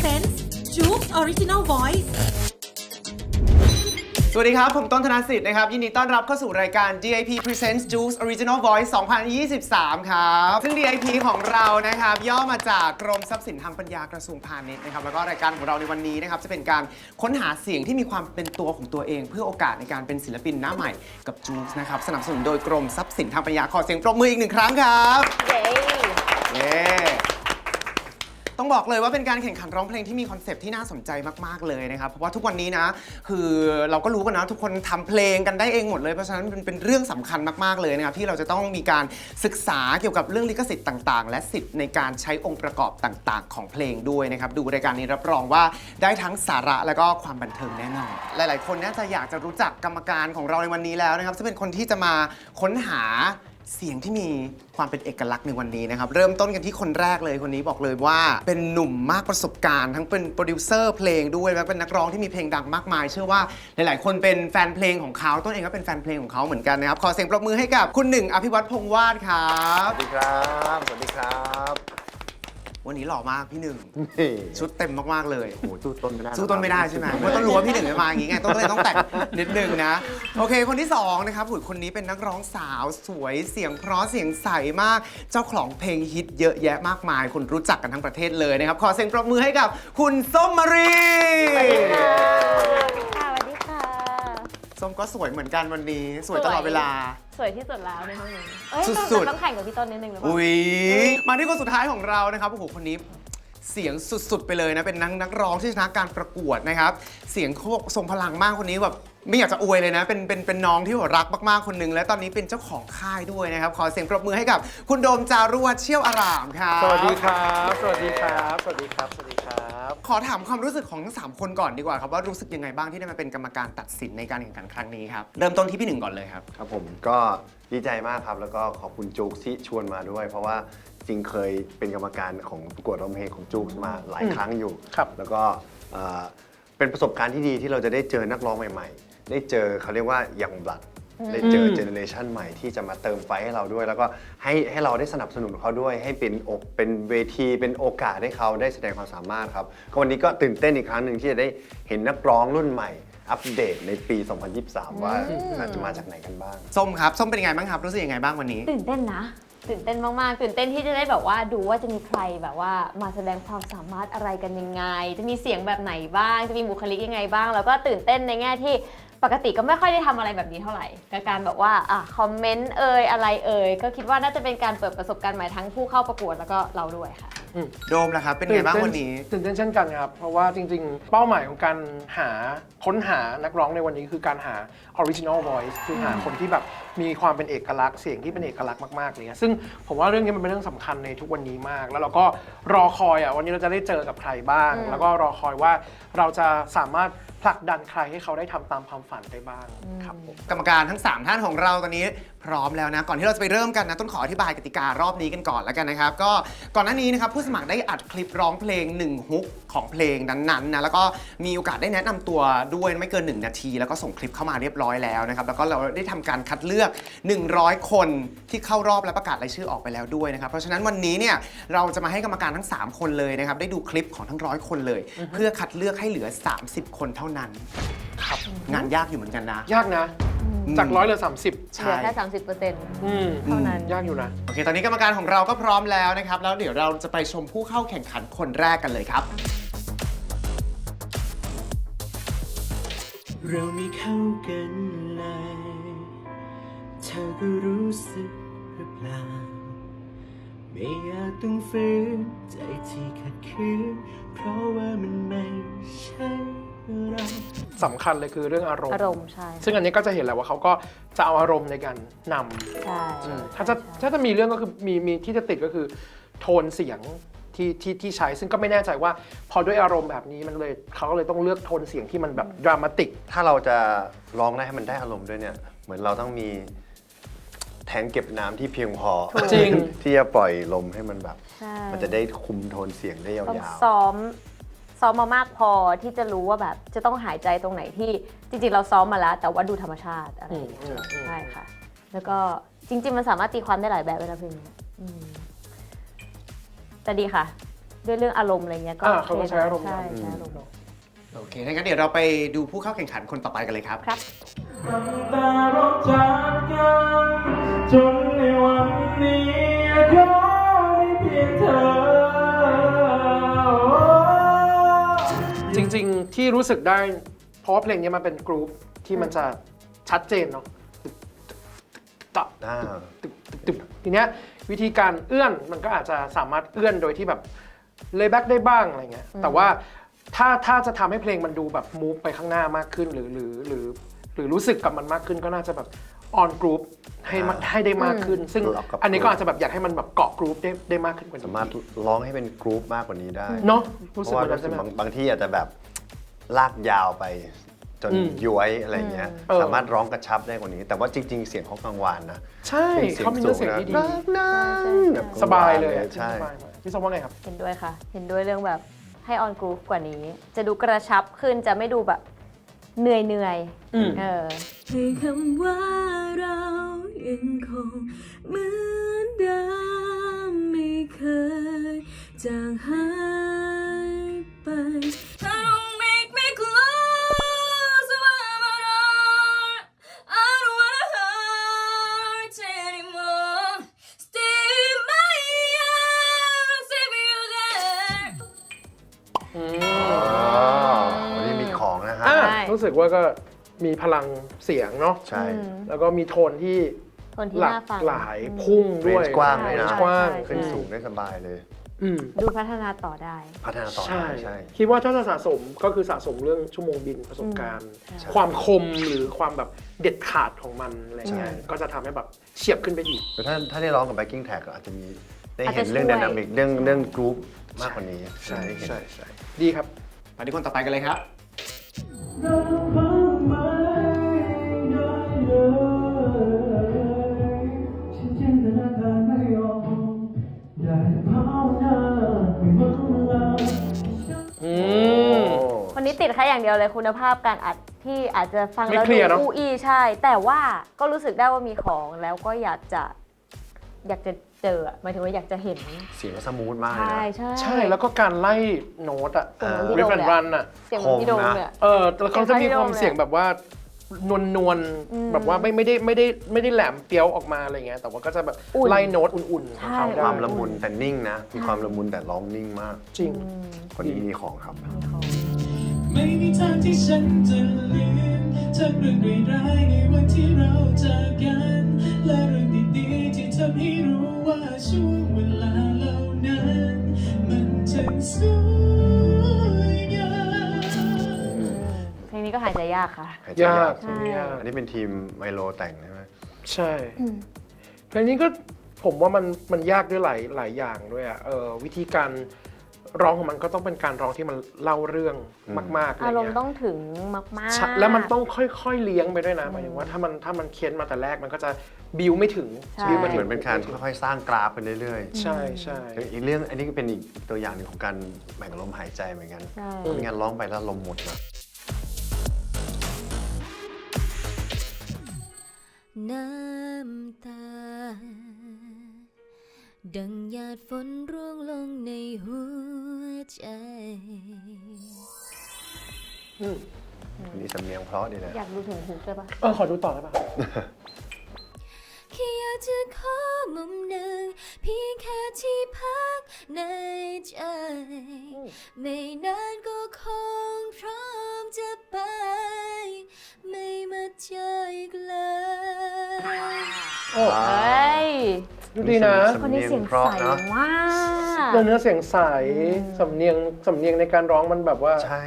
Presents Juke Original Voice สวัสดีครับ ผมต้นธนสิทธิ์นะครับ ยินดีต้อนรับเข้าสู่รายการ DIP Presents Juice Original Voice 2023 ครับ ซึ่ง DIP ของเรานะครับ ย่อมาจากกรมทรัพย์สินทางปัญญากระทรวงพาณิชย์นะครับ แล้วก็รายการของเราในวันนี้นะครับ จะเป็นการค้นหาเสียงที่มีความเป็นตัวของตัวเอง เพื่อโอกาสในการเป็นศิลปินหน้าใหม่กับ Juice นะครับ สนับสนุนโดยกรมทรัพย์สินทางปัญญาขอเสียงปรบมืออีกหนึ่งครั้งครับ เย้เย้ ต้องบอกเลยว่าเป็นการแข่งขันร้องเพลงที่มีคอนเซปต์ที่น่าสนใจมากๆเลยนะครับ เพราะว่าทุกวันนี้นะ คือเราก็รู้กันนะทุกคนทำเพลงกันได้เองหมดเลย เพราะฉะนั้นมันเป็นเรื่องสำคัญมากๆเลยนะครับที่เราจะต้องมีการศึกษาเกี่ยวกับเรื่องลิขสิทธิ์ต่าง ๆ และสิทธิ์ในการใช้องค์ประกอบต่างๆ ของเพลงด้วยนะครับดูรายการนี้รับรองว่าได้ทั้งสาระและก็ความบันเทิงแน่นอนหลาย ๆ คนน่าจะอยากจะรู้จักกรรมการของเราในวันนี้แล้วนะครับซึ่งเป็นคนที่จะมาค้นหา เสียงที่มีความเป็นเอกลักษณ์ในวันนี้นะครับ เริ่มต้นกันที่คนแรกเลยคนนี้บอกเลยว่า เป็นหนุ่มมากประสบการณ์ ทั้งเป็นโปรดิวเซอร์เพลงด้วยและเป็นนักร้องที่มีเพลงดังมากมาย เชื่อว่าหลายๆ คนเป็นแฟนเพลงของเขาต้นเองก็เป็นแฟนเพลงของเขาเหมือนกันนะครับขอเสียงปรบมือให้กับคุณหนึ่งอภิวัตพงษ์วาดครับ สวัสดีครับ สวัสดีครับ วันนี้หล่อมากพี่หนึ่ง นี่ชุดเต็มมากๆเลย โอ้โหสู้ต้นไม่ได้สู้ต้นไม่ได้ใช่ไหมเพราะต้นรู้ว่าพี่หนึ่งจะมาอย่างงี้ไง ต้นก็เลยต้องแต่งนิดนึงนะ โอเค คนที่สองนะครับผู้คนนี้เป็นนักร้องสาวสวยเสียงเพราะเสียงใสมาก เจ้าของเพลงฮิตเยอะแยะมากมาย คนรู้จักกันทั้งประเทศเลยนะครับ ขอเสียงปรบมือให้กับคุณส้มมารีค่ะสวัสดีค่ะ ส้มก็สวยเหมือนกันวันนี้ สวยตลอดเวลา สวยที่สุดแล้วในห้องนี้เอ้ยสุดๆต้องต้องแข่งกับพี่ต้นนิดนึงหรือเปล่า อุ้ยมาที่คนสุดท้ายของเรานะครับโอ้โหคนนี้เสียงสุดๆ ไปเลยนะ เป็นนักนักร้องที่ชนะการประกวดนะครับ เสียงเขาบอกทรงพลังมากคนนี้แบบ ไม่อยากจะอวยเลยนะ เป็นเป็นเป็นน้องที่แบบรักมากๆคนหนึงและตอนนี้เป็นเจ้าของค่ายด้วยนะครับ ขอเสียงปรบมือให้กับ คุณโดมจารุวัฒน์เชี่ยวอารามครับ สวัสดีครับ สวัสดีครับ สวัสดีครับ สวัสดีครับ ขอถามความรู้สึกของทั้งสามคนก่อนดีกว่าครับว่ารู้สึกยังไงบ้างที่ได้มาเป็นกรรมการตัดสินในการแข่งขันครั้งนี้ครับ เริ่มต้นที่พี่หนึ่งก่อนเลยครับ ครับผมก็ดีใจมากครับ แล้วก็ขอบคุณจูกที่ชวนมาด้วย เพราะว่าจริงเคยเป็นกรรมการของประกวดร้องเพลงของจูกมาหลายครั้งอยู่ครับ แล้วก็เอ่อเป็นประสบการณ์ที่ดีที่เราจะได้เจอนักร้องใหม่ ๆ ได้เจอเขาเรียกว่ายังบลัดได้เจอเจเนอเรชันใหม่ที่จะมาเติมไฟให้เราด้วย แล้วก็ให้ให้เราได้สนับสนุนเขาด้วย ให้เป็นอกเป็นเวทีเป็นโอกาสให้เขาได้แสดงความสามารถครับก็วันนี้ก็ตื่นเต้นอีกครั้งหนึ่งที่จะได้เห็นนักร้องรุ่นใหม่ อัปเดตในปี 2023 ว่าอาจจะมาจากไหนกันบ้าง ส้มครับส้มเป็นยังไงบ้างครับรู้สึกยังไงบ้างวันนี้ ตื่นเต้นนะตื่นเต้นมากๆ ตื่นเต้นที่จะได้แบบว่าดูว่าจะมีใครแบบว่ามาแสดงความสามารถอะไรกันยังไง จะมีเสียงแบบไหนบ้าง จะมีบุคลิกยังไงบ้าง แล้วก็ตื่นเต้นในแง่ที่ ปกติก็ไม่ค่อยได้ทำอะไรแบบนี้เท่าไหร่กับการแบบว่าอะคอมเมนต์เอ่ยอะไรเอ่ยก็คิดว่าน่าจะเป็นการเปิดประสบการณ์ใหม่ทั้งผู้เข้าประกวดแล้วก็เราด้วยค่ะ โดมล่ะครับ เป็นยังไงบ้างวันนี้ ตื่นเต้นเช่นกันครับ เพราะว่าจริงๆ เป้าหมายของการหาค้นหานักร้องในวันนี้คือการหา original voice คือหาคนที่แบบมีความเป็นเอกลักษณ์เสียงที่เป็นเอกลักษณ์มากๆเลยซึ่งผมว่าเรื่องนี้มันเป็นเรื่องสำคัญในทุกวันนี้มาก แล้วเราก็รอคอยอะวันนี้เราจะได้เจอกับใครบ้าง แล้วก็รอคอยว่าเราจะสามารถผลักดันใครให้เขาได้ทำตามความฝันได้บ้างครับผมกรรมการทั้ง 3 ท่านของเราตอนนี้พร้อมแล้วนะ ก่อนที่เราจะไปเริ่มกันนะ ต้นขออธิบายกติการอบนี้กันก่อนแล้วกันนะครับ ก็ก่อนหน้านี้นะครับผู้สมัครได้อัดคลิปร้องเพลง1ฮุกของเพลงนั้นๆนะแล้วก็มีโอกาสได้แนะนำตัวด้วยไม่เกิน 1 นาที แล้วก็ส่งคลิปเข้ามาเรียบร้อยแล้วนะครับแล้วก็เราได้ทำการคัดเลือก 100 คนที่เข้ารอบและประกาศรายชื่อออกไปแล้วด้วยนะครับเพราะฉะนั้นวันนี้เนี่ยเราจะมาให้กรรมการทั้ง 3 คนเลยนะครับได้ดูคลิปของทั้งร้อยคนเลย เพื่อคัดเลือกให้เหลือ 30 คนเท่านั้นครับงานยากอยู่เหมือนกันนะ ยากนะ จากร้อยเหลือสามสิบเหลือแค่ 30เปอร์เซ็นต์อืมเท่านั้น ยากอยู่นะ โอเค ตอนนี้กรรมการของเราก็พร้อมแล้วนะครับ แล้วเดี๋ยวเราจะไปชมผู้เข้าแข่งขันคนแรกกันเลยครับ เราไม่เข้ากันเลย เธอก็รู้สึกหรือเปล่า ไม่อยากต้องฝืนใจที่ขัดขืนเพราะว่า สำคัญเลยคือเรื่องอารมณ์ อารมณ์ใช่ซึ่งอันนี้ก็จะเห็นแหละว่าเขาก็จะเอาอารมณ์ในการนำใช่ถ้าจะถ้าจะมีเรื่องก็คือมีมีที่จะติดก็คือ โทนเสียงที่ที่ที่ใช้ ซึ่งก็ไม่แน่ใจว่า พอด้วยอารมณ์แบบนี้มันเลยเขาก็เลยต้องเลือกโทนเสียงที่มันแบบดรามาติก ถ้าเราจะร้องได้ให้มันได้อารมณ์ด้วยเนี่ย เหมือนเราต้องมีแทงเก็บน้ำที่เพียงพอจริง ที่จะปล่อยลมให้มันแบบ ใช่มันจะได้คุมโทนเสียงได้ยาต้องวซ้อม ซ้อมมามากพอที่จะรู้ว่าแบบจะต้องหายใจตรงไหนที่จริงๆ เราซ้อมมาแล้ว แต่ว่าดูธรรมชาติอะไรอย่างเงี้ยอืมอืมอืมใช่ค่ะ แล้วก็จริง ๆ มันสามารถตีความได้หลายแบบเวลาเพลงนี้อืมแต่ดีค่ะ ด้วยเรื่องอารมณ์อะไรเงี้ยก็อ่าเขาก็ใช้อารมณ์ ใช่อืมใช้อารมณ์โอเคงั้นเดี๋ยวเราไปดูผู้เข้าแข่งขันคนต่อไปกันเลยครับ ครับตาเราจากกันจนในวันนี้ขอให้เพียงเธอ ริงๆ ที่รู้สึกได้ เพราะว่าเพลงนี้มันเป็นกรุ๊ปที่มันจะชัดเจนเนาะตึกอ่าตึกตึกตึกทีเนี้ยวิธีการเอื้อนมันก็อาจจะสามารถเอื้อนโดยที่แบบเลยแบ็กได้บ้างอะไรเงี้ยแต่ว่าถ้าถ้าจะทำให้เพลงมันดูแบบมูฟไปข้างหน้า มากขึ้นหรือหรือหรือหรือรู้สึกกับมันมากขึ้นก็น่าจะแบบ ออนกรุ๊ปให้มันให้ได้มากขึ้น ซึ่งล็อกกับ อันนี้ก็อาจจะแบบอยากให้มันแบบเกาะกรุ๊ปได้ได้มากขึ้นกว่านี้สามารถร้องให้เป็นกรุ๊ปมากกว่านี้ได้เนาะเพรู้สึกราะว่าว่ารู้สึใช่กไหม บางบางที่อาจจะแบบลากยาวไป จนอืมย้วยอะไรเงี้ย เออ สามารถร้องกระชับได้กว่านี้ แต่ว่าจริงๆ เสียงเขากังวานนะใช่เป็นเสียงเขามีเนื้อเสียงที่ดี รักนั้นใช่ใช่ แบบสบายเลยกังวอะนใช่ สบายมากพี่ส้มว่าไงครับ เห็นด้วยค่ะ เห็นด้วยเรื่องแบบให้ออนกรูฟกว่านี้ จะดูกระชับขึ้นจะไม่ดูแบบ เหนื่อยเหนื่อยๆอืม เออให้คำว่าเรายังคงเหมือนเดิมไม่เคยจางหายไป Don't make รู้สึกว่าก็มีพลังเสียงเนาะใช่ อืม แล้วก็มีโทนที่คนที่หลาน่ากฟัง หลายอืมพุ่งด้วย Range กว้างด้วยนะกว้างใช่ ขึ้นสูงได้สบายเลย อืมดูพัฒนาต่อได้ พัฒนาต่อใช่ได้ใช่ คิดว่าถ้าจะสะสมก็คือสะสมเรื่องชั่วโมงบินประสบการณ์ ใช่ ความคมหรือความแบบเด็ดขาดของมันอะไรเงี้ยใช่ ก็จะทำให้แบบเฉียบขึ้นไปอีก แต่ถ้าถ้าได้ร้องกับ backing track ก็อาจจะมีได้อาจเห็จะนเรื่องช่วยด y นามิกเรื่องเรื่องกรุ๊ปมากกว่านี้ใช่ได้เห็น ใช่ใช่ ดีครับ มาที่คนต่อไปกันเลยครับ อืมโอ้คนนี้ติดแค่อย่างเดียวเลยคุณภาพการอัดที่อาจจะฟังไม่แล้วเคลีดูยร์เนอะ อู้อี้ใช่ แต่ว่าก็รู้สึกได้ว่ามีของแล้วก็อยากจะ อยากจะ เจออะหมายถึงว่าอยากจะเห็น เสียงก็สมูทมากเลยใช่นะใช่ ใช่แล้วก็การไล่โน้ตอะเสียงเหมือนพี่ริโดฟมแอนเลยรัอะนอะเสียงเหมือนพี่โดมคมนะเลยอะ เออแล้วเขาจะมีความเสีเสียยงงคล้ายๆแบบว่านวลนวลๆอืมแบบว่าไม่ไม่ได้ไม่ได้ไม่ได้แหลมเปรี้ยวออกมาอะไรเงี้ยแต่ว่าก็จะแบบอุ่นไล่โน้ตอุ่นๆของเขาใช่ได้ความละมุนแต่นิ่งนะ มีความละมุนแต่ร้องนิ่งมาก จริง อืมคนนี้มีของครับ มีของ ไม่มีทางที่ฉันจะลืม ทั้งเรื่องร้ายๆในวันที่เราจากกัน และเรื่องดีๆที่ทำให้รู้ว่าช่วงเวลาเหล่านั้น มันช่างสวยงามเพลงนี้ก็หายใจยากค่ะ หายใจยากใช่ยาก อันนี้เป็นทีมไมโลแต่งใช่ไหมใช่เพลงนี้ก็ผมว่ามันมันยากด้วยหลายหลายอย่างด้วยอะเออวิธีการ ร้องของมันก็ต้องเป็นการร้องที่มันเล่าเรื่องมากๆอะไรอารมณ์เงี้ยต้องถึงมากใช่ๆ แล้วมันต้องค่อยๆเลี้ยงไปด้วยนะหมายถึงว่าถ้ามันถ้ามันเค้นมาแต่แรกมันก็จะบิวไม่ถึงใช่ บิวมัมานถึเหงมือนเป็นการค่อยๆสร้างกราฟไปเรื่อยใช่ใช่ ๆอีกเรื่องอันนี้ก็เป็นอีกตัวอย่างหนึ่งของการแบ่งลมหายใจเหมือนกันใช่ ไม่งั้นร้องไปแล้วลมหมดนะ น้ำตา ดังหยาดฝนร่วงลงในหัวใจอันนี้สำเนียงเพราะดีนะอยากดูถึงหูใช่ปะเออขอดูต่อได้ปะแค่อยากจะขอมุมหนึ่งเพียงแค่ที่พักในใจ ไม่นานก็คงพร้อมจะไป ไม่มาเจออีกเลย โอ้เฮ้ย ดูดีนะสำคนนี้เสียงเพราะใสเนอะมากแล้วเนื้อเสียงใสสำเนียงสำเนียงในการร้องมันแบบว่า ใช่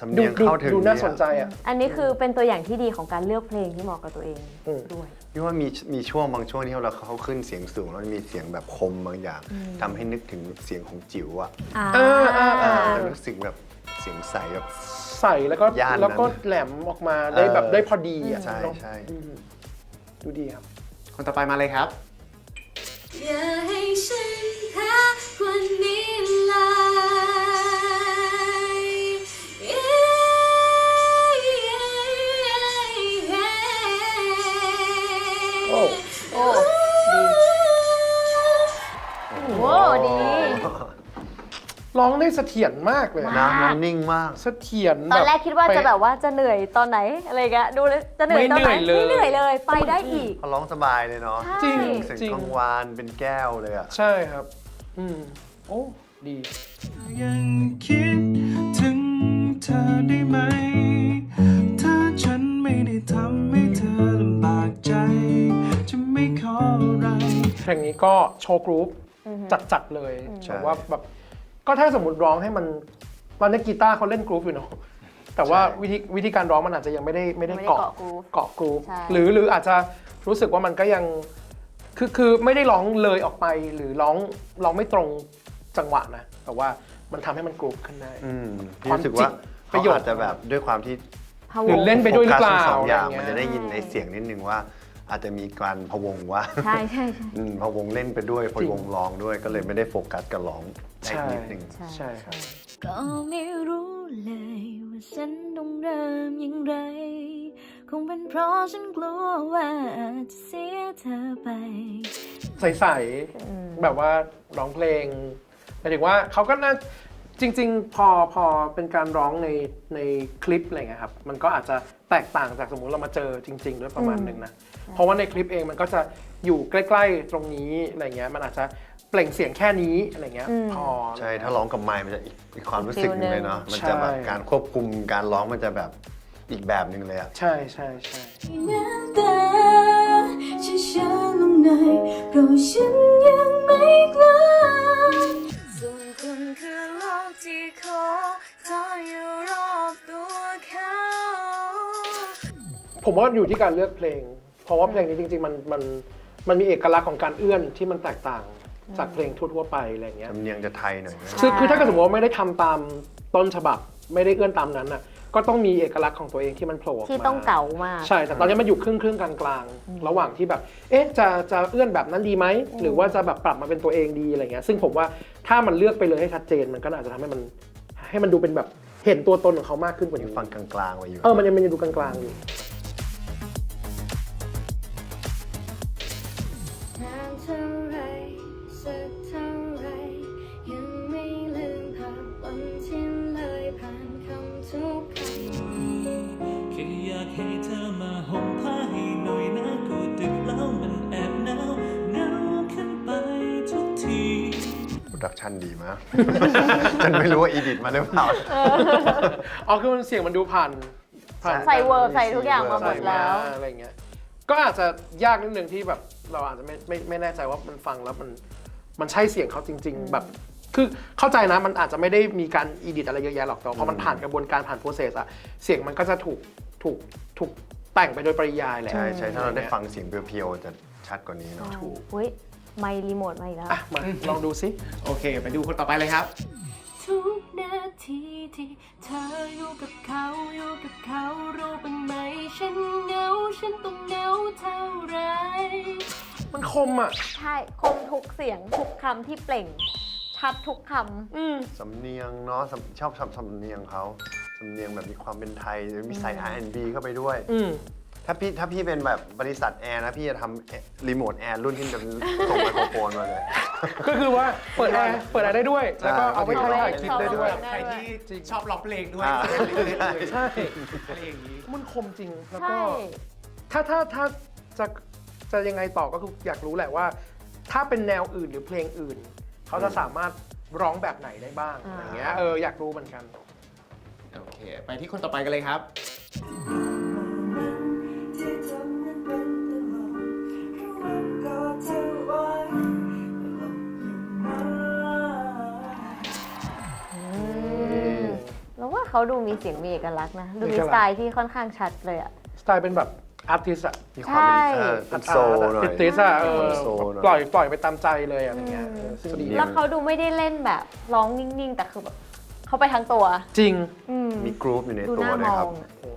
สำดูเนียงดูเข้าถึงดูน่าเยสนใจอะ อันนี้คือเป็นตัวอย่างที่ดีของการเลือกเพลงที่เหมาะกับตัวเองอืม ด้วย พี่ว่ามีมีช่วงบางช่วงที่เราเขาขึ้นเสียงสูงแล้วมีเสียงแบบคมบางอย่างทำให้นึกถึงเสียงของจิ๋วอะอ่าเออเออเออจะรู้สึกแบบเสียงใสแบบ ใส่แล้วก็ย่านนั้นแล้วก็แหลมออกมาได้แบบเออ ได้พอดีอะใช่เนอะใช่อืมดูดีครับคนต่อไปมาเลยครับ อย่าให้ฉันหาคนนี้ลาย ดีโอ้ดีหล่อองได้เสถียรมากเลยมานะน้องนิ่งมาก เสถียรตอนแรกคิดว่าจะแบบเป๊ว่าจะเหนื่อยตอนไหนอะไรเงี้ยดูเลยจะเหนื่อยตอนไหนไม่เหนื่อยเลย ไม่เหนื่อยเลยไปได้อีก เขาร้องสบายเลยเนาะใช่จริง เสียงจริง กังวานเป็นแก้วเลยอะใช่ครับ อืม โอ้ ดี ยังคิดถึงเธอได้ไหม ถ้าฉันไม่ได้ทำให้เธอลำบากใจ จะไม่ขออะไร เพลงนี้ก็โชว์กรุ๊ปจัดๆเลยใช่ แบบว่าแบบ ก็ถ้าสมมติร้องให้มันวันนี้กีตาร์เขาเล่นกรุ๊ปอยู่เนาะแต่ว่าวิธีวิธีการร้องมันอาจจะยังไม่ได้ไม่ได้ไม่ได้เกาะเกาะกรุ๊ปเกาะกรุ๊ปใช่ หรือหรืออาจจะรู้สึกว่ามันก็ยังคือคือไม่ได้ร้องเลยออกไปหรือร้องร้องไม่ตรงจังหวะนะ แต่ว่ามันทำให้มันกรุ๊ปขึ้นได้ อืมพี่ความรู้สึกว่าจิตปเขาระโยชน์อาจจะแบบด้วยความที่พะวหรืง อเล่นไปด้วยหรือเปล่าโฟกัสทั้งสองอย่างอะไรเงี้ย มันจะได้ยินในเสียงนิดนึงว่า อาจจะมีการพะวงว่าใช่ใช่ใช่ อืมพะวงเล่นไปด้วยพะวงร้องด้วยก็เลยไม่ได้โฟกัสกับร้องได้ใช่นิดนึงใช่ครับ ก็ไม่รู้เลยว่าฉันต้องเริ่มอย่างไร คงเป็นเพราะฉันกลัวว่าอาจจะเสียเธอไป ใส ๆ แบบว่าร้องเพลงหมายถึงว่าเขาก็น่า จริง ๆ พอพอเป็นการร้องในในคลิปอะไรเงี้ยครับมันก็อาจจะแตกต่างจากสมมุติเรามาเจอจริง ๆ ด้วยประมาณหนึ่งนะเพราะว่าในคลิปเองมันก็จะอยู่ใกล้ ๆ ตรงนี้อะไรเงี้ยมันอาจจะเปล่งเสียงแค่นี้อะไรเงี้ยพอ ใช่ถ้าร้องกับไมค์มันจะอีกอีกความรู้สึกหนึงเลยเนาะมันจะแบบใช่ การควบคุมการร้องมันจะแบบอีกแบบหนึ่งเลยอะใช่ใช่ใช่น้ำตาช้าๆลงหน่อยเพราะฉันยังไม่กล้า เธออยู่รอบตัวเขาผมว่าอยู่ที่การเลือกเพลง เพราะว่าเพลงนี้จริง ๆ มันมันมันมีเอกลักษณ์ของการเอื้อนที่มันแตกต่างจากเพลงทั่วๆไปอะไรเงี้ย สำเนียงจะไทยหน่อยนะคือคือถ้าเกิดสมมติว่าไม่ได้ทำตามต้นฉบับ ไม่ได้เอื้อนตามนั้นน่ะก็ต้องมีเอกลักษณ์ของตัวเองที่มันโผล่ออกมาที่ต้องเก่ามาก ใช่ แต่ตอนนี้มันอยู่ครึ่งครึ่งๆกลางๆระหว่างที่แบบ เอ๊ะจะจะเอื้อนแบบนั้นดีไหมหรือว่าจะแบบปรับมาเป็นตัวเองดีอะไรเงี้ยซึ่งผมว่าถ้ามันเลือกไปเลยให้ชัดเจนมันก็อาจจะทำให้มัน ให้มันดูเป็นแบบเห็นตัวตนของเขามากขึ้นกว่ายังนี้ฟังกลางๆไว้อยู่ เออมันยังมันยังดูกลางๆอยู่ ดิทมาหรือเปล่าอ๋อคือมันเสียงมันดูผ่านผ่านใส่เวิร์บใส่ทุกอย่างมาหมใส่ดมาแล้ว อะไรเงี้ย ก็อาจจะยากนิดนึงที่แบบเราอาจจะไม่ไม่ไม่แน่ใจว่ามันฟังแล้วมันมันใช่เสียงเขาจริง ๆ แบบ คือเข้าใจนะมันอาจจะไม่ได้มีการอีดิทอะไรเยอะแยะหรอกแต่ว่าพอมันผ่านกระบวนการผ่านโปรเซสอะเสียงมันก็จะถูกถูกถูกแต่งไปโดยปริยายแหละ ใช่ใช่ถ้าเราได้ฟังเสียงเพียวๆจะชัดกว่านี้เนาะอุ้ย ไมค์รีโมทมาอีกแล้ว อะ มาลองดูซิโอเค ไปดูคนต่อไปเลยครับทุกนา ทีที่เธออยู่กับเขาอยู่กับเขารู้บ้างไหมฉันเหงาฉันต้องเหงาเท่าไร มันคมอะ ใช่คมทุกเสียงทุกคำที่เปล่ง ชัดทุกคอืมสำเนียงเนาะสำชอบสำสำเนียงเขาสำเนียงแบบมีความเป็นไทยมีใส่ R&B เข้าไปด้วย อืมถ้าพี่ถ้าพี่เป็นแบบบริษัทแอร์นะ พี่จะทำรีโมทแอร์รุ่นที่เป็นส่งไมโครโฟนมาเลย ก็คือว่าเปิดแอร์เปิดแอร์ได้ด้วย แล้วก็เอาไปใช้ถ่ายคลิปได้ด้วย ใครที่ชอบร้องเพลงด้วยอ่าใช่อะไรอย่างนี้มันคมจริงำแล้วใช่ก็ ถ้าถ้าถ้าจะจะยังไงต่อก็คืออยากรู้แหละว่า ถ้าเป็นแนวอื่นหรือเพลงอื่น เขาจะสามารถร้องแบบไหนได้บ้างอะไรเงี้ยเอออยากรู้เหมือนกันโอเค ไปที่คนต่อไปกันเลยครับแล้วว่าเขาดูมีเสียงมีเอกลักษณ์นะ ดูมีมีเอกลักษณ์สไตล์ที่ค่อนข้างชัดเลยอะ สไตล์เป็นแบบอาร์ติสอะมีความเป็นเออเป็นโซลหน่อย ติดติสอะเออโซลหน่อย ปล่อยปล่อยไปตามใจเลยอะไรเงี้ยเออซึ่งดีสำเนียงแล้วเขาดูไม่ได้เล่นแบบร้องนิ่งๆ แต่คือแบบเขาไปทั้งตัว จริง อืม มีกรุ๊ปอยู่ในดูตัวน่าเลมยอครับ งอะสุ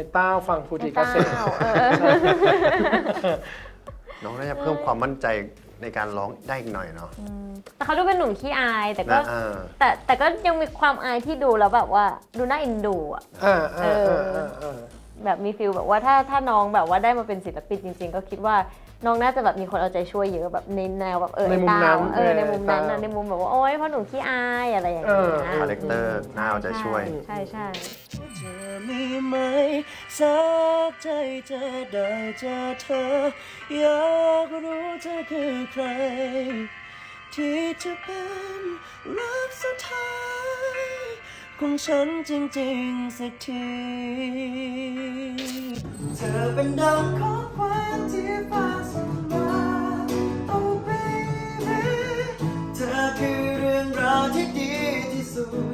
อ้เต้าฟังฟูจิกาเซ่เต้าเออ น้องน่าจะเพิ่มความมั่นใจในการร้องได้อีกหน่อยเนาะแต่เขาดูเป็นหนุ่มขี้อายแต่ก็ นะเออแต่แต่ก็ยังมีความอายที่ดูแล้วแบบว่าดูน่าเอ็นดูอะเออเออเออเออเออแบบมีฟิลแบบว่าถ้าถ้าน้องแบบว่าได้มาเป็นศิลปินจริง ๆ ก็คิดว่า น้องน่าจะแบบมีคนเอาใจช่วยเยอะแบบในแนวแบบเออในมุมไอ้นั้ต้านวเออในมุมนั้นเออนะในมุมแบบว่าโอ๊ยพ่อหนุ่มขี้อายอะไรอย่างเงี้ยเออคาแรคเตอร์น่าเอาใจช่วย ใช่ใช่เธอมีไหมสักใจจะได้เจอเธอ อยากรู้เธอคือใคร ที่จะเป็นรักสุดท้าย ของฉันจริงๆสักที เธอเป็นดังข้อความที่ฟ้าส่งมา Oh baby เธอคือเรื่องราวที่ดีที่สุด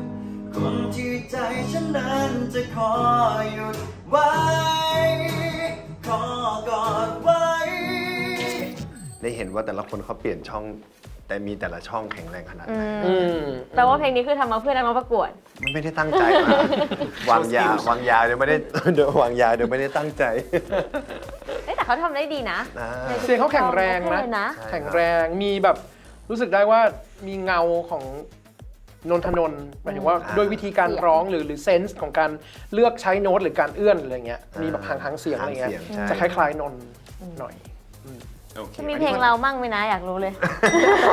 คนที่ใจฉันนั้นจะขอหยุดไว้ ขอกอดไว้ ได้เห็นว่าแต่ละคนเขาเปลี่ยนช่อง แต่มีแต่ละช่องแข็งแรงขนาดไหนอืมแปลว่าเพลงนี้คือทำมาเพื่อนักร้องประกวด มันไม่ได้ตั้งใจมาวางยาวางยาเดี๋ยวไม่ได้เดี๋ยววางยาเดี๋ยวไม่ได้ตั้งใจ เอ้ยแต่เขาทำได้ดีนะอ่า ในทุกเสียงเขาแข็งแรงโอเคนะเลยนะ ใช่แข็งแรงมีแบบรู้สึกได้ว่ามีเงาของนนทนนท์หมายถึงว่าอ่าด้วยวิธีการร้องหรือหรือเซนส์ของการเลือกใช้โน้ตหรือการเอื้อนอะไรเงี้ยมีแบบหางหางเสียงอะไรเงี้ยหางเสียงใช่ จะคล้ายๆนนท์หน่อย โอเคจะมีเพลงเรามั่งไหมนะอยากรู้เลย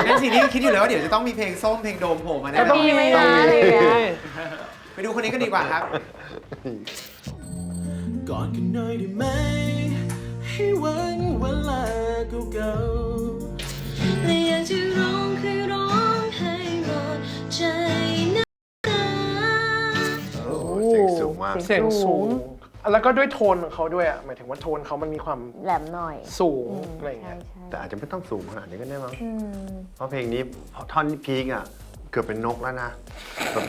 งั้นซีนี่ก็คิดอยู่แล้วว่าเดี๋ยวจะต้องมีเพลงส้มเพลงโดมโผล่มาแน่ก็ต้องมีมีไหมนะอะไรอย่างเงี้ย ไปดูคนนี้กันดีกว่าครับ กอดกันหน่อยได้ไหม ให้วันเวลาเก่าๆและอยากจะร้องให้ร้องให้หมดใจนะ โอ้โหเสียงสูงมาก เสียงสูง แล้วก็ด้วยโทนของเขาด้วยอะหมายถึงว่าโทนเขามันมีความแหลมหน่อยสูงอืมอะไรอย่างใช่เงี้ย ใช่แต่อาจจะไม่ต้องสูงขนาดนี้ก็ได้มั้ง อืม เพราะเพลงนี้ท่อนที่พีคอะเกือบเป็นนกแล้วนะแบบ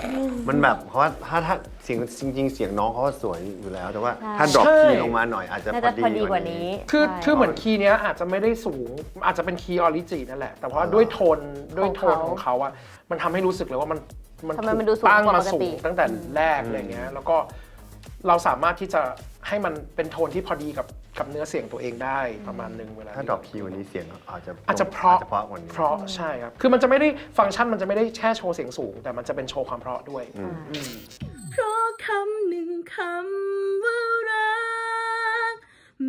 มันแบบเพราะว่าถ้าถ้าเสียงจริง ๆ เสียงน้องเขาก็สวยอยู่แล้ว แต่ว่าถ้าดรอปใช่คีย์ลงมาหน่อยอาจจะน่าพอจะดีพอดีกกว่าว่านี้นี้ คือใช่คือเหมือนคีย์เนี้ยอาจจะไม่ได้สูงอาจจะเป็นคีย์ออริจินั่นแหละ แต่ว่าด้วยโทนด้วยโทนของเขาอะมันทำให้รู้สึกเลยว่ามันมันทำไมมันถูดูกสูงตั้งกว่ามาปกสูติ งตั้งแต่แรกอะไรเงี้ยแล้วก็ เราสามารถที่จะให้มันเป็นโทนที่พอดีกับกับเนื้อเสียงตัวเองได้ประมาณหนึงเวลาถ้าดรอปคีย์วันนี้เสียงอาจจะอาจจะเพราะอจจะเพราะกว่านี้เพราะใช่ครับ คือมันจะไม่ได้ฟังก์ชันมันจะไม่ได้แค่โชว์เสียงสูง แต่มันจะเป็นโชว์ความเพราะด้วยอืม อืม เพราะคำหนึ่งคำว่ารัก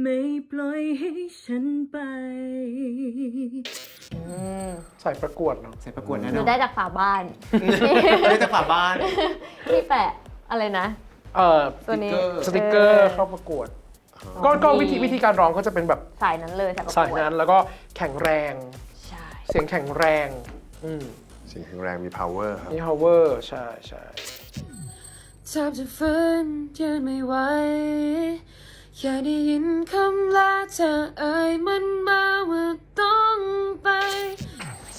ไม่ปล่อยให้ฉันไป ใส่ประกวดเนาะ ใส่ประกวดแน่นดูอนได้จากฝาบ้าน ได้จากฝาบ้าน ที่แปะอะไรนะ เอ่อตัวนี้ สติกเกอร์เข้าประกวด ก็ก็วิธีวิธีการร้องก็จะเป็นแบบสายนั้นเลยสายประกวดสายนั้นแล้วก็แข็งแรง ใช่เสียงแข็งแรงอืมเสียงแข็งแรงมี power ครับ นี่ power ใช่ใช่แทบจะฟื้นยืนไม่ไหวแค่ได้ยินคำลาเธอเอ่ยมันมาว่าต้องไป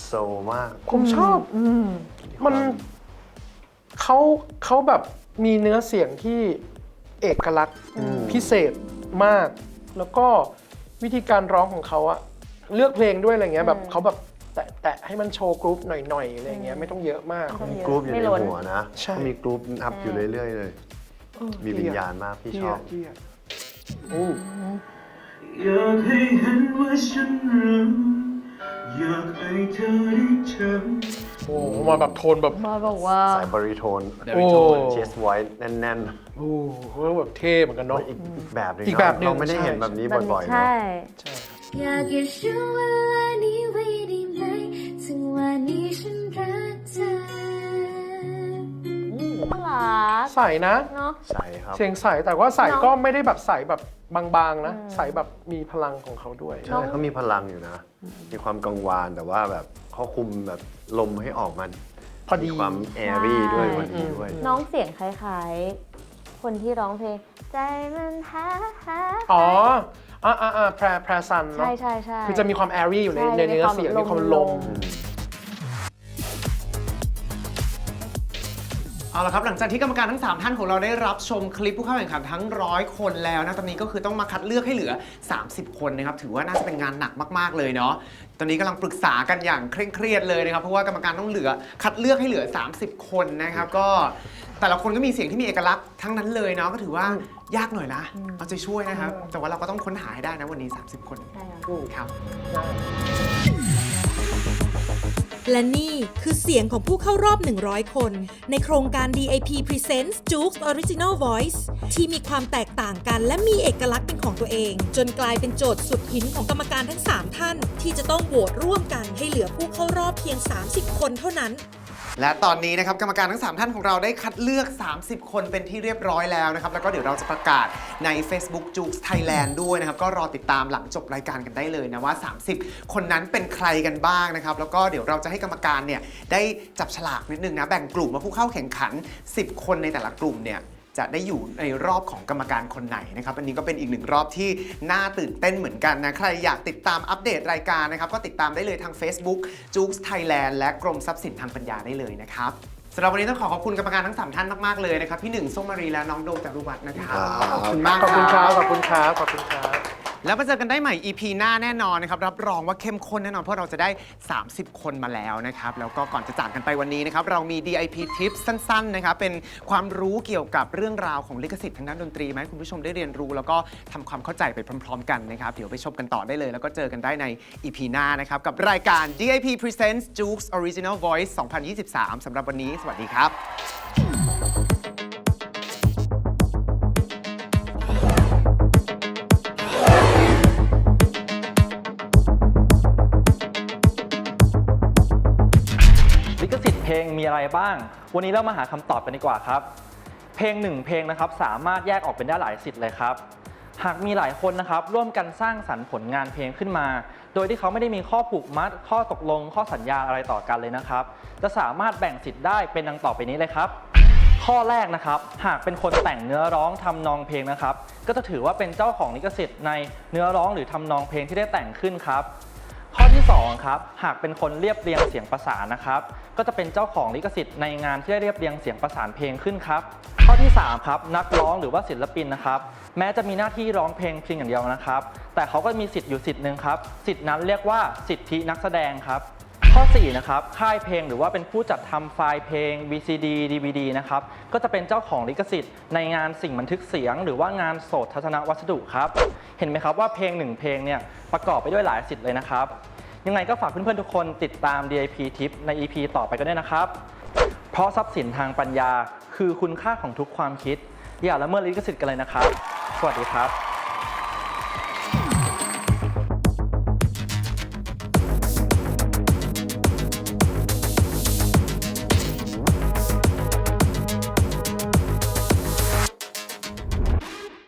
โซมากผมชอบ มันเขาเขาแบบ มีเนื้อเสียงที่เอกลักษณ์พิเศษมาก แล้วก็วิธีการร้องของเขาอะเลือกเพลงด้วยอะไรเงี้ยแบบเขาแบบแตะแตะให้มันโชว์กรุ๊ปหน่อยๆอะไรเงี้ยไม่ต้องเยอะมากไม่มีต้องกรุ๊ปอยู่ไม่ในล้นหัวนะใช่ เขามีกรุ๊ปอัพอยู่เรื่อยๆเลย มีวิญญาณมากพี่ชอบเที่ยโอ้อยากให้เห็นว่าฉันรักอยากให้เธอได้จำ โหมาแบบโทนแบบ มาบอกว่า สายบริโทนโอ้ เชสไวท์แน่นโอ้โหแบบเท่เหมือนกันๆเนาะอีกแบบหนึงอีกเนาะแบบหนึ่ง เราไม่ได้เห็นใช่แบบนี้มันบ่อยๆเนาะใช่ใช่ครับอยากให้ช่วงเวลานี้ไว้ได้ไหมถึงวันนี้ฉันรักเธอ น่ารักใส่นะ เนาะ ใช่ครับ เสียงใสแต่ว่าใสน้อง ก็ไม่ได้แบบใสแบบบางๆนะ ใสแบบมีพลังของเขาด้วย ใช่เขามีพลังอยู่นะ มีความกังวานแต่ว่าแบบเขาคุมแบบ ลมให้ออกมาพอดี มีความแอรี่ด้วยวันนี้ด้วย น้องเสียงคล้ายๆ คนที่ร้องเพลง ใจมันฮาฮาอ๋ออ่าอ่าอ่าแพรแพรซันเนาะใช่ใช่ใช่ คือจะมีความแอรี่อยู่ในใช่ในเนื้อมีความเสียงลม มีความลมลม เอาละครับหลังจากที่กรรมการทั้ง 3 ท่านของเราได้รับชมคลิปผู้เข้าแข่งขันทั้งร้อยคนแล้วนะตอนนี้ก็คือต้องมาคัดเลือกให้เหลือ 30 คนนะครับถือว่าน่าจะเป็นงานหนักมากๆเลยเนาะตอนนี้กำลังปรึกษากันอย่างเคร่งเครียดเลยนะครับเพราะว่ากรรมการต้องเหลือคัดเลือกให้เหลือ 30 คนนะครับก็แต่ละคนก็มีเสียงที่มีเอกลักษณ์ทั้งนั้นเลยเนาะก็ถือว่ายากหน่อยนะเอาใจช่วยนะครับแต่ว่าเราก็ต้องค้นหาให้ได้นะวันนี้ 30 คนใช่ค่ะครับได้ และนี่คือเสียงของผู้เข้ารอบ 100 คน ในโครงการ DAP Presents Jukes Original Voice ที่มีความแตกต่างกันและมีเอกลักษณ์เป็นของตัวเอง จนกลายเป็นโจทย์สุดหินของกรรมการทั้ง 3 ท่าน ที่จะต้องโหวตร่วมกันให้เหลือผู้เข้ารอบเพียง 30 คนเท่านั้น และตอนนี้นะครับกรรมการทั้ง 3 ท่านของเราได้คัดเลือก 30 คนเป็นที่เรียบร้อยแล้วนะครับ แล้วก็เดี๋ยวเราจะประกาศใน Facebook j u k e Thailand ด้วยนะครับ ก็รอติดตามหลังจบรายการกันได้เลยนะว่า 30 คนนั้นเป็นใครกันบ้างนะครับ แล้วก็เดี๋ยวเราจะให้กรรมการเนี่ยได้จับฉลากนิดนึงนะ แบ่งกลุ่มมาผู้เข้าแข่งขัน 10 คนในแต่ละกลุ่มเนี่ย จะได้อยู่ในรอบของกรรมการคนไหนนะครับอันนี้ก็เป็นอีกหนึ่งรอบที่น่าตื่นเต้นเหมือนกันนะใครอยากติดตามอัปเดตรายการนะครับก็ติดตามได้เลยทาง Facebook j u k e Thailand และกรมทรัพย์สินทางปัญญาได้เลยนะครับสำหรับวันนี้ต้องขอขอบคุณกรรมการทั้ง 3 ท่านมาก ๆ เลยนะครับ พี่หนึ่งส้มมารีและน้องโดมจารุวัฒน์นะครับครับขอบคุณมากขอบคุณครับขอบคุณครับขอบคุณครับ แล้วมาเจอกันได้ใหม่ EP หน้าแน่นอนนะครับ รับรองว่าเข้มข้นแน่นอน เพราะเราจะได้ 30 คนมาแล้วนะครับ แล้วก็ก่อนจะจากกันไปวันนี้นะครับ เรามี DIP Tips สั้นๆ นะครับ เป็นความรู้เกี่ยวกับเรื่องราวของลิขสิทธิ์ทางด้านดนตรีมาให้คุณผู้ชมได้เรียนรู้ แล้วก็ทำความเข้าใจไปพร้อม ๆ กันนะครับ เดี๋ยวไปชมกันต่อได้เลย แล้วก็เจอกันได้ใน EP หน้านะครับ กับรายการ DIP Presents Jukes Original Voice 2023สำหรับวันนี้ สวัสดีครับ เพลงมีอะไรบ้าง วันนี้เรามาหาคำตอบกันดีกว่าครับ เพลงหนึ่งเพลงนะครับสามารถแยกออกเป็นได้หลายสิทธิ์เลยครับ หากมีหลายคนนะครับร่วมกันสร้างสรรค์ผลงานเพลงขึ้นมา โดยที่เขาไม่ได้มีข้อผูกมัด ข้อตกลง ข้อสัญญาอะไรต่อกันเลยนะครับ จะสามารถแบ่งสิทธิ์ได้เป็นดังต่อไปนี้เลยครับข้อแรกนะครับ หากเป็นคนแต่งเนื้อร้องทำนองเพลงนะครับ ก็จะถือว่าเป็นเจ้าของลิขสิทธิ์ในเนื้อร้องหรือทำนองเพลงที่ได้แต่งขึ้นครับ ข้อที่2ครับหากเป็นคนเรียบเรียงเสียงประสานนะครับ ก็จะเป็นเจ้าของลิขสิทธิ์ในงานที่ได้เรียบเรียงเสียงประสานเพลงขึ้นครับข้อที่3ครับนักร้องหรือว่าศิลปินนะครับ แม้จะมีหน้าที่ร้องเพลงเพียงอย่างเดียวนะครับ แต่เขาก็มีสิทธิ์อยู่สิทธิ์หนึ่งครับสิทธิ์นั้นเรียกว่าสิทธินักแสดงครับ ข้อ 4 นะครับ ค่ายเพลงหรือว่าเป็นผู้จัดทำไฟล์เพลง VCD DVD นะครับ ก็จะเป็นเจ้าของลิขสิทธิ์ในงานสิ่งบันทึกเสียง หรือว่างานโสดทัศนวัสดุครับ เห็นไหมครับว่าเพลงหนึ่งเพลงเนี่ยประกอบไปด้วยหลายสิทธิ์เลยนะครับ ยังไงก็ฝากเพื่อนๆทุกคนติดตาม DIP Tip ใน EP ต่อไปกันด้วยนะครับ เพราะทรัพย์สินทางปัญญา คือคุณค่าของทุกความคิด อย่าละเมิดลิขสิทธิ์กันเลยนะครับ สวัสดีครับ